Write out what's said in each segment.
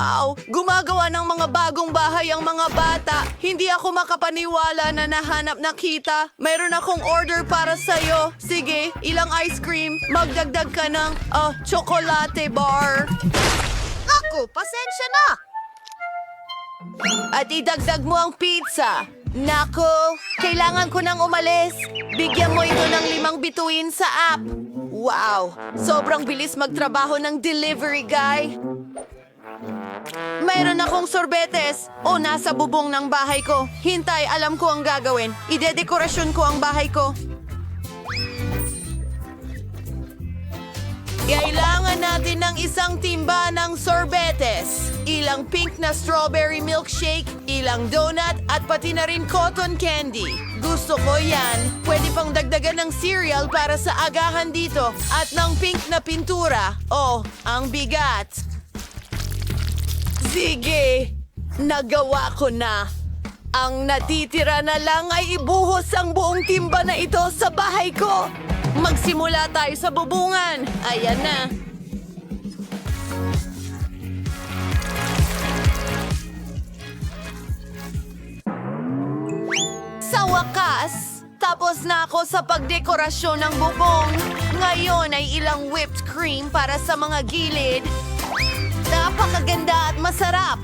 Wow! Gumagawa ng mga bagong bahay ang mga bata. Hindi ako makapaniwala na nahanap na kita. Mayroon akong order para sa'yo. Sige, ilang ice cream. Magdagdag ka ng ah, chocolate bar. Ako, pasensya na! At idagdag mo ang pizza. Nako, kailangan ko nang umalis. Bigyan mo ito ng limang bituin sa app. Wow, sobrang bilis magtrabaho ng delivery guy. Mayroon akong sorbetes. O, nasa bubong ng bahay ko. Hintay, alam ko ang gagawin. Idedekorasyon ko ang bahay ko. Kailangan natin ng isang timba ng sorbetes, ilang pink na strawberry milkshake, ilang donut, at pati na rin cotton candy. Gusto ko yan. Pwede pang dagdagan ng cereal para sa agahan dito. At ng pink na pintura. Oh, ang bigat. Sige, nagawa ko na. Ang natitira na lang ay ibuhos ang buong timba na ito sa bahay ko. Magsimula tayo sa bubungan. Ayan na. Sa wakas, tapos na ako sa pagdekorasyon ng bubong. Ngayon ay ilang whipped cream para sa mga gilid. Napakaganda at masarap.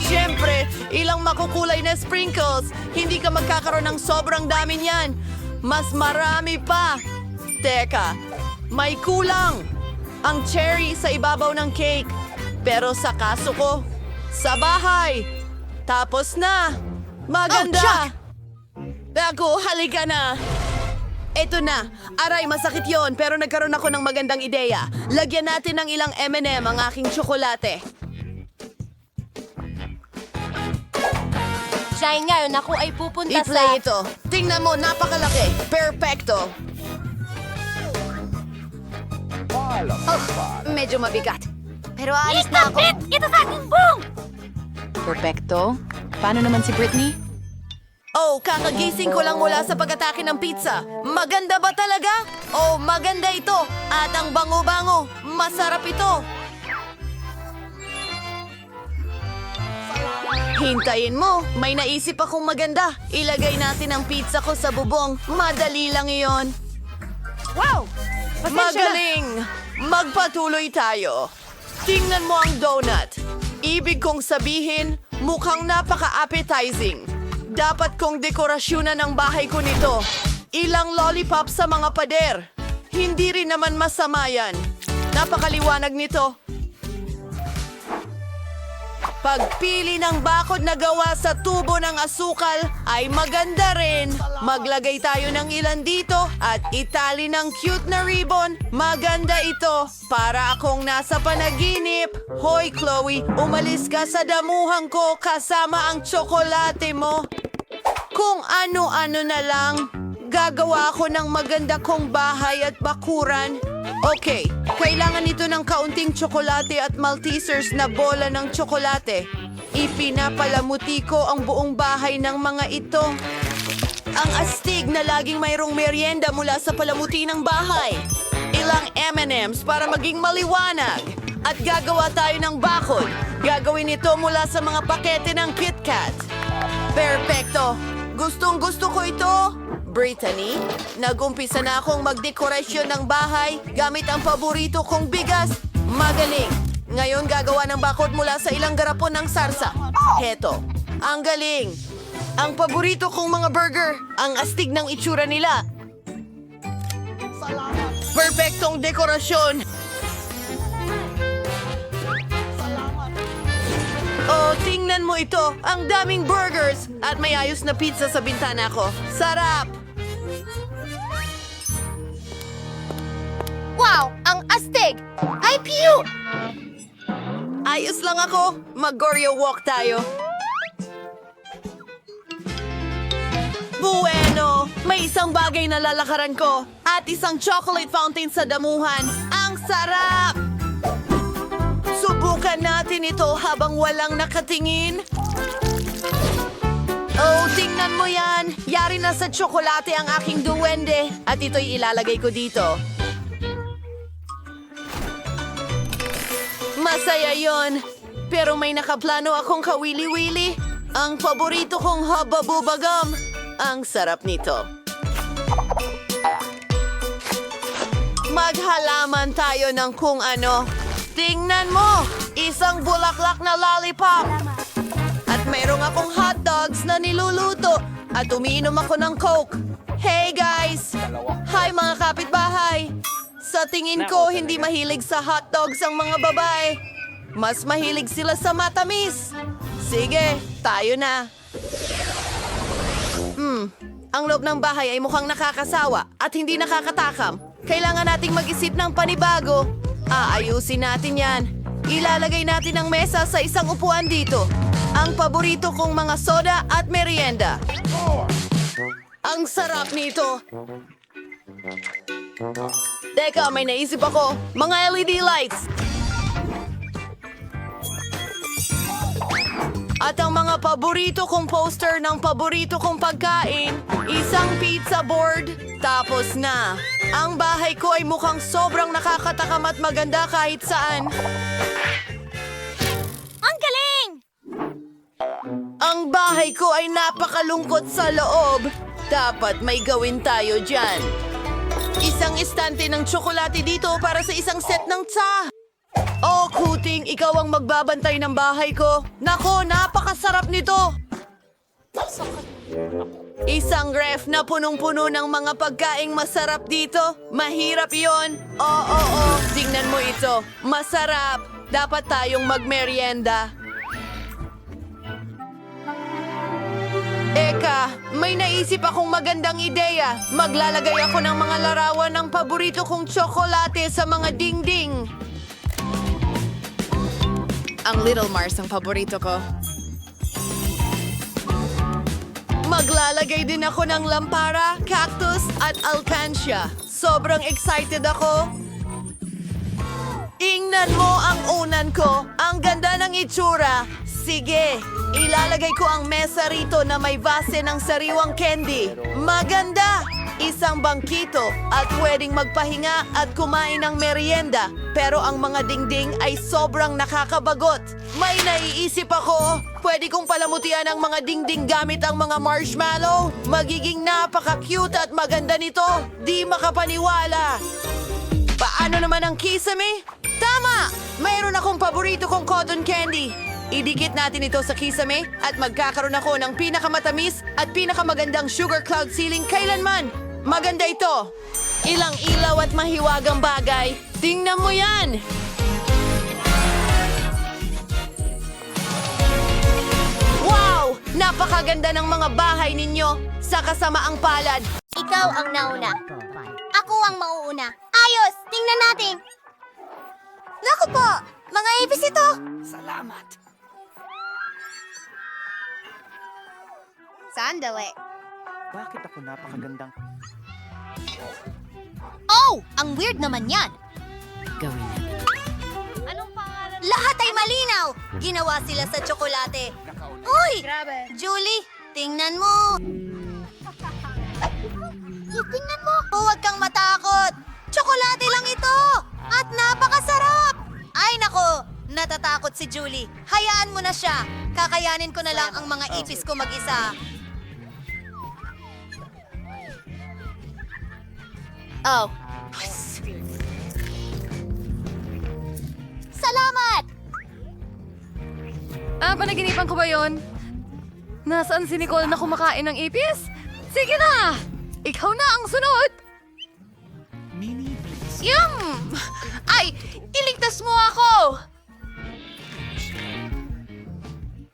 Siyempre, ilang makukulay na sprinkles. Hindi ka magkakaroon ng sobrang dami niyan. Mas marami pa. Teka, may kulang. Ang cherry sa ibabaw ng cake. Pero sa kaso ko, sa bahay. Tapos na. Maganda. Ako, halika na. Eto na. Aray, masakit yon pero nagkaroon ako ng magandang ideya. Lagyan natin ng ilang M&M ang aking tsokolate. Shine ngayon, ako ay pupunta I-play ito. Tingnan mo, napakalaki. Perfecto. Oh, medyo mabigat. Pero alis na ako. Ito sa aking bong! Perfecto. Paano naman si Britney? Oh, kakagising ko lang mula sa pag-atake ng pizza. Maganda ba talaga? Oh, maganda ito. At ang bango-bango. Masarap ito. Hintayin mo. May naisip akong maganda. Ilagay natin ang pizza ko sa bubong. Madali lang iyon. Wow! Magaling! Magpatuloy tayo. Tingnan mo ang donut. Ibig kong sabihin, mukhang napaka-appetizing. Dapat kong dekorasyonan ang bahay ko nito. Ilang lollipop sa mga pader. Hindi rin naman masama yan. Napakaliwanag nito. Pagpili ng bakod na gawa sa tubo ng asukal ay maganda rin. Maglagay tayo ng ilan dito at itali ng cute na ribbon. Maganda ito. Para akong nasa panaginip. Hoy Chloe, umalis ka sa damuhan ko kasama ang tsokolate mo. Kung ano-ano na lang, gagawa ako ng maganda kong bahay at bakuran. Okay, kailangan ito ng kaunting tsokolate at Maltesers na bola ng tsokolate. Ipinapalamuti ko ang buong bahay ng mga ito. Ang astig na laging mayroong merienda mula sa palamuti ng bahay. Ilang M&M's para maging maliwanag. At gagawa tayo ng bakod. Gagawin ito mula sa mga pakete ng KitKat. Perfecto! Gustong gusto ko ito! Brittany, nag-umpisa na akong magdekorasyon ng bahay gamit ang paborito kong bigas. Magaling! Ngayon gagawa ng bakod mula sa ilang garapon ng sarsa. Heto, ang galing! Ang paborito kong mga burger, ang astig ng itsura nila. Perfectong dekorasyon! Oh, tingnan mo ito. Ang daming burgers at may ayos na pizza sa bintana ko. Sarap! Wow! Ang astig! Ay, pew! Ayos lang ako. Mag-Goryo walk tayo. Bueno! May isang bagay na lalakaran ko at isang chocolate fountain sa damuhan. Ang sarap! Subukan natin ito habang walang nakatingin. Oh, tingnan mo yan. Yari na sa tsokolate ang aking duwende. At ito'y ilalagay ko dito. Masaya yon. Pero may nakaplano akong kawili-wili. Ang paborito kong hababubagam. Ang sarap nito. Maghalaman tayo ng kung ano. Tingnan mo! Isang bulaklak na lollipop! At mayroong akong hot dogs na niluluto. At umiinom ako ng Coke. Hey guys! Hi mga kapitbahay! Sa tingin ko, hindi mahilig sa hot dogs ang mga babae. Mas mahilig sila sa matamis. Sige, tayo na. Hmm, ang loob ng bahay ay mukhang nakakasawa at hindi nakakatakam. Kailangan nating mag-isip ng panibago. Aayusin natin yan. Ilalagay natin ang mesa sa isang upuan dito. Ang paborito kong mga soda at merienda. Ang sarap nito. Teka, may naisip ako. Mga LED lights. At ang mga paborito kong poster ng paborito kong pagkain, isang pizza board, tapos na. Ang bahay ko ay mukhang sobrang nakakatakam at maganda kahit saan. Ang galing! Ang bahay ko ay napakalungkot sa loob. Dapat may gawin tayo dyan. Isang istante ng tsokolate dito para sa isang set ng tsa. Oh, Kuting, ikaw ang magbabantay ng bahay ko. Nako, napakasarap nito. Isang ref na punong-puno ng mga pagkaing masarap dito. Mahirap yon. Oo, oo, oo. Tingnan mo ito. Masarap. Dapat tayong magmerienda. Eka, may naisip akong magandang ideya. Maglalagay ako ng mga larawan ng paborito kong tsokolate sa mga dingding. Ang Little Mars ang paborito ko. Maglalagay din ako ng lampara, cactus at alkansya. Sobrang excited ako. Ingnan mo ang unan ko. Ang ganda ng itsura. Sige, ilalagay ko ang mesa rito na may base ng sariwang candy. Maganda! Isang bangkito at pwedeng magpahinga at kumain ng merienda. Pero ang mga dingding ay sobrang nakakabagot. May naiisip ako. Pwede kong palamutian ang mga dingding gamit ang mga marshmallow. Magiging napaka-cute at maganda nito. Di makapaniwala. Paano naman ang kisame? Tama! Mayroon akong paborito kong cotton candy. Idikit natin ito sa kisame at magkakaroon ako ng pinakamatamis at pinakamagandang sugar cloud ceiling kailanman. Maganda ito. Ilang ilaw at mahiwagang bagay. Tingnan mo yan! Wow! Napakaganda ng mga bahay ninyo sa kasamaang palad. Ikaw ang nauna. Ako ang mauuna. Ayos! Tingnan natin! Naku po! Mga ipis ito! Salamat. Sandali. Bakit ako napakagandang... Oh! Ang weird naman yan! Gawin natin. Anong pangalan? Lahat ay malinaw! Ginawa sila sa tsokolate. Uy! Julie, tingnan mo! tingnan mo! Huwag kang matakot! Tsokolate lang ito! At napakasarap! Ay nako! Natatakot si Julie. Hayaan mo na siya. Kakayanin ko na lang ang mga ipis ko mag-isa. Oh. Salamat! Ah, panaginipan ko ba yon? Nasaan si Nicole na kumakain ng ipis? Sige na! Ikaw na ang sunod! Yum! Ay, iligtas mo ako!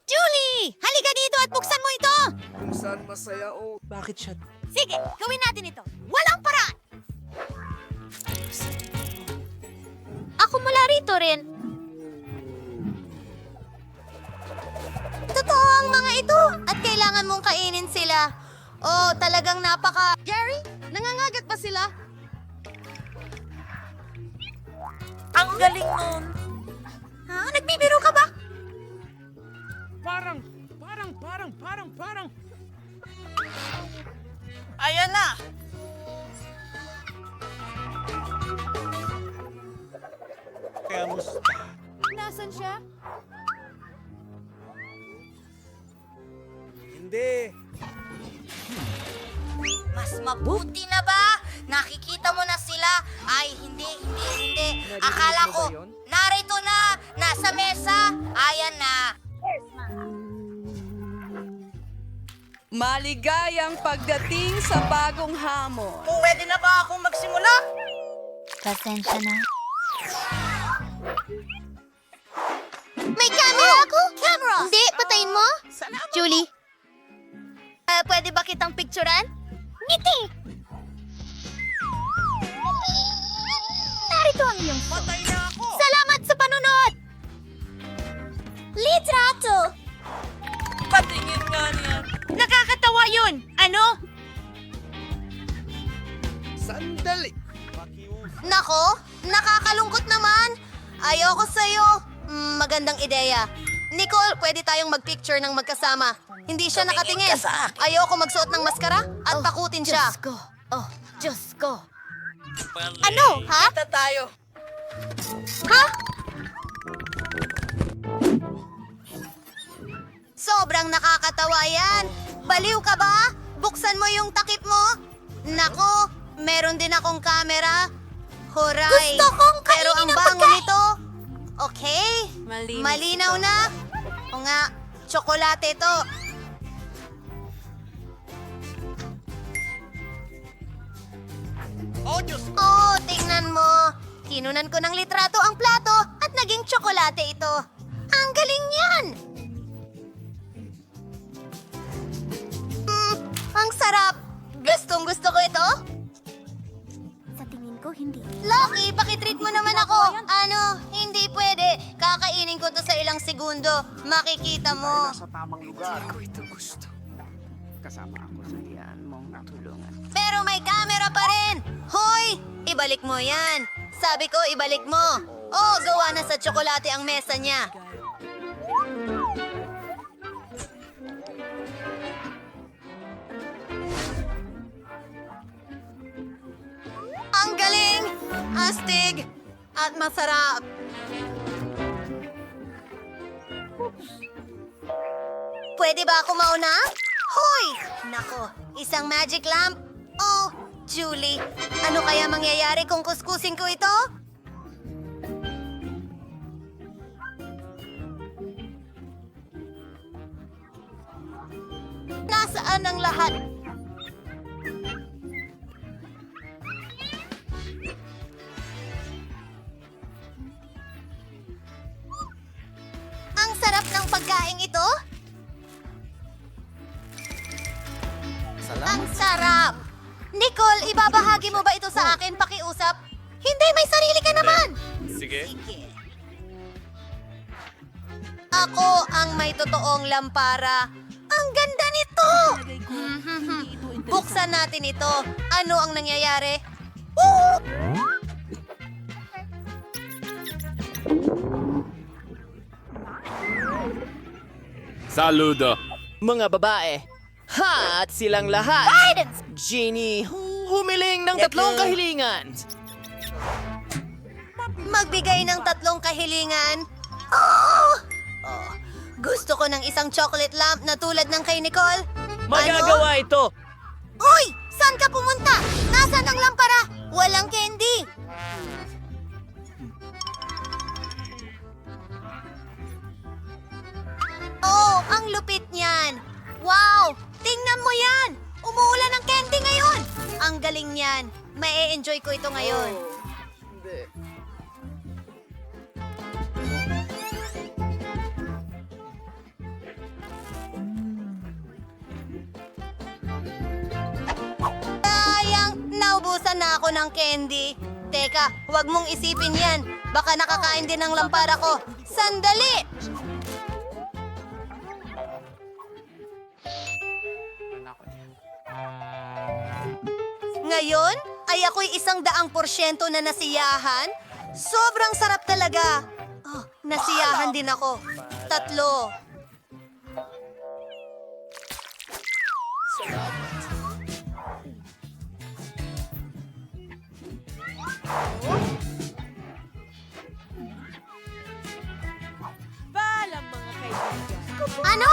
Julie! Halika dito at buksan mo ito! Kung saan masaya o... Bakit siya... Sige, gawin natin ito. Walang paraan! Ako mula rito rin. Totoo ang mga ito at kailangan mong kainin sila. Oh, talagang napaka... Gary, nangangagat pa sila? Ang galing nun. Ha? Nagbibiro ka ba? Parang, parang, parang, parang, parang... Ayan na! Kamusta? Nasaan siya? Hindi. Mas mabuti na ba? Nakikita mo na sila? Ay, hindi, hindi, hindi. Akala ko, narito na, nasa mesa. Ayan na. Maligayang pagdating sa bagong hamon. Pwede na ba akong magsimula? Pasensya na. May camera ako? Camera! Hindi, patayin mo. Julie. Ah, pwede ba kitang picturean? Ngiti! Narito ang iyong Patay na ako! Salamat sa panunod! Litrato! Patingin nga niya. Nakakatawa yun! Ano? Sandali. Nako, nakakalungkot naman. Ayoko sa'yo. Mm, magandang ideya. Nicole, pwede tayong magpicture ng magkasama. Hindi siya nakatingin. Ayoko magsuot ng maskara at takutin siya. Diyos ko. Oh, Diyos ko. Ano, ha? Kita tayo. Ha? Sobrang nakakatawa yan. Baliw ka ba? Buksan mo yung takip mo. Nako, meron din akong camera. Huray. Gusto kong Pero ang bango nito. Okay. Malinis Malinaw na. O nga, tsokolate to. Oh, Diyos! Oh, tingnan mo. Kinunan ko ng litrato ang plato at naging tsokolate ito. Ang galing yan! Mm, ang sarap. Gustong gusto ko ito. Lucky, pakitreat mo naman ako. Ano, hindi pwede. Kakainin ko to sa ilang segundo. Makikita mo. Sa tamang lugar. Hindi ko ito gusto. Kasama ako sa iyan mong natulungan. Pero may camera pa rin. Hoy, ibalik mo yan. Sabi ko, ibalik mo. Oh, gawa na sa tsokolate ang mesa niya. Astig! At masarap! Pwede ba ako mauna? Hoy! Nako, isang magic lamp? Oh, Julie, ano kaya mangyayari kung kuskusin ko ito? Nasaan ang lahat? Sarap ng pagkain ito? Ang sarap! Nicole, ibabahagi mo ba ito sa akin pakiusap? Hindi, may sarili ka naman! Sige. Ako ang may totoong lampara. Ang ganda nito! Buksan natin ito. Ano ang nangyayari? Woo! Saludo. Mga babae. Ha! At silang lahat. Guidance! Genie, hu- humiling ng tatlong kahilingan. Magbigay ng tatlong kahilingan. Oh! Oh, Gusto ko ng isang chocolate lamp na tulad ng kay Nicole. Magagawa ito. Uy! Saan ka pumunta? Nasaan ang lampara? Walang candy. Oh, ang lupit niyan. Wow! Tingnan mo yan! Umuulan ng candy ngayon! Ang galing niyan. May enjoy ko ito ngayon. Sayang, naubusan na ako ng candy. Teka, huwag mong isipin yan. Baka nakakain din ng lampara ko. Sandali! Ay ako'y isang daang porsyento na nasiyahan. Sobrang sarap talaga. Oh, nasiyahan din ako. Tatlo. Ano?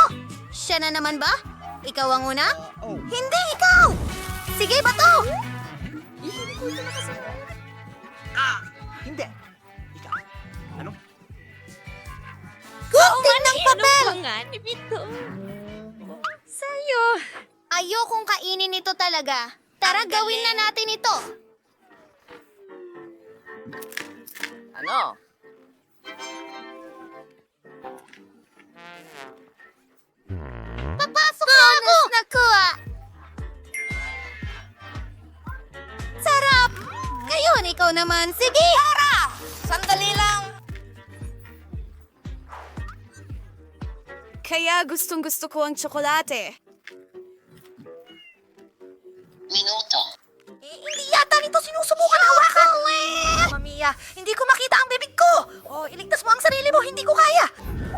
Siya na naman ba? Ikaw ang una? Hindi, ikaw! Sige, bato! Hindi. Ikaw. Ano? Gunting ng papel! Sa'yo. Ayokong kainin ito talaga. Tara, gawin na natin ito. Ano? Papasok na ako! Nakuha! Ngayon, ikaw naman. Sige! Tara! Sandali lang! Kaya gustong gusto ko ang tsokolate. Eh, hindi yata nito sinusubukan hawakan! Mamma mia, hindi ko makita ang bibig ko! Oh, iligtas mo ang sarili mo, hindi ko kaya!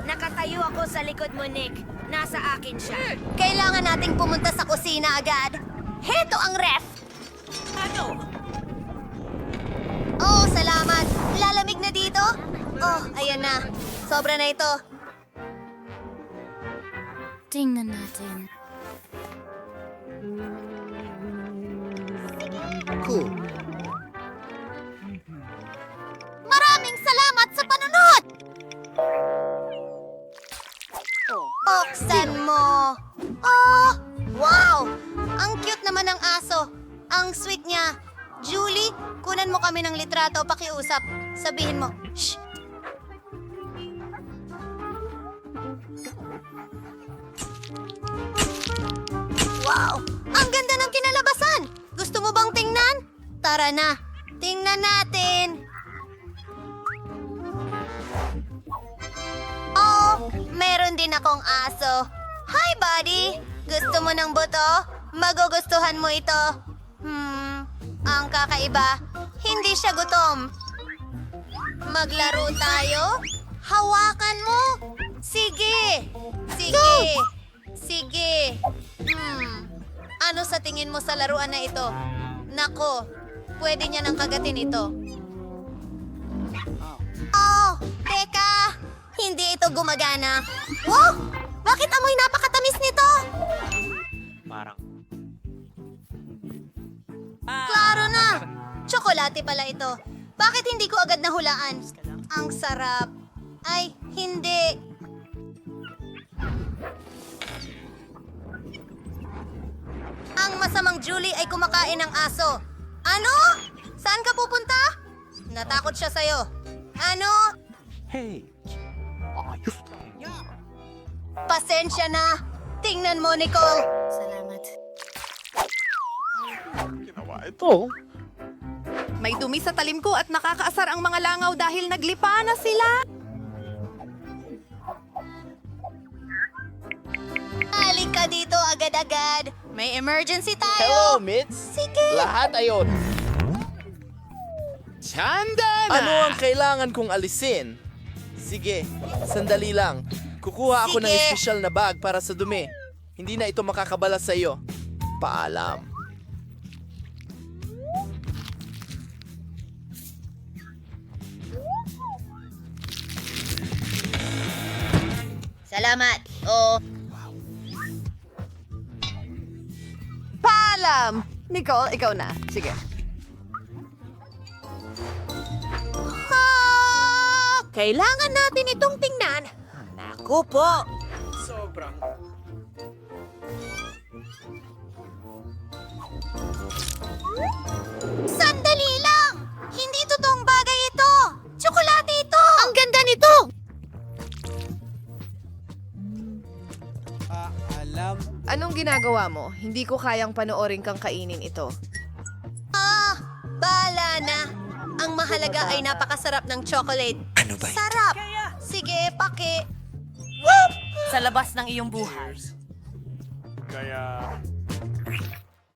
Nakatayo ako sa likod mo, Nick. Nasa akin siya. Kailangan nating pumunta sa kusina agad. Heto ang ref! Ano? Oh, salamat. Lalamig na dito? Oh, ayan na. Sobra na ito. Tingnan natin. Maraming salamat sa panunod! Buksan mo! Oh! Wow! Ang cute naman ng aso. Ang sweet niya. Julie, kunan mo kami ng litrato, pakiusap. Sabihin mo, shh! Wow! Ang ganda ng kinalabasan! Gusto mo bang tingnan? Tara na, tingnan natin! Oh, meron din akong aso. Hi, buddy! Gusto mo ng buto? Magugustuhan mo ito. Hmm, ang kakaiba, hindi siya gutom. Maglaro tayo? Hawakan mo! Sige! Sige! Sige! Hmm, ano sa tingin mo sa laruan na ito? Nako, pwede niya nang kagatin ito. Oh, teka! Hindi ito gumagana. Wow! Bakit amoy napakatamis nito? Klaro na! Tsokolate pala ito. Bakit hindi ko agad nahulaan? Ang sarap. Ay, hindi. Ang masamang Julie ay kumakain ng aso. Ano? Saan ka pupunta? Natakot siya sa'yo. Ano? Hey! Ayos. Pasensya na. Tingnan mo, Nicole. Ito. May dumi sa talim ko at nakakaasar ang mga langaw dahil naglipa na sila. Halika dito agad-agad. May emergency tayo. Hello, Mitz! Sige. Lahat ayon. Tanda na! Ano ang kailangan kong alisin? Sige, sandali lang. Kukuha ako ng Sige. espesyal na bag para sa dumi. Hindi na ito makakabala sa iyo. Paalam. Salamat. Oh, Paalam! Nicole, ikaw na. Sige. Ah! Kailangan natin itong tingnan. Naku po. Sobrang. Sandali Anong ginagawa mo? Hindi ko kayang panoorin kang kainin ito. Ah, bala na. Ang mahalaga ay napakasarap ng chocolate. Ano ba Sarap! Sige, paki. Sa labas ng iyong buhay. Kaya...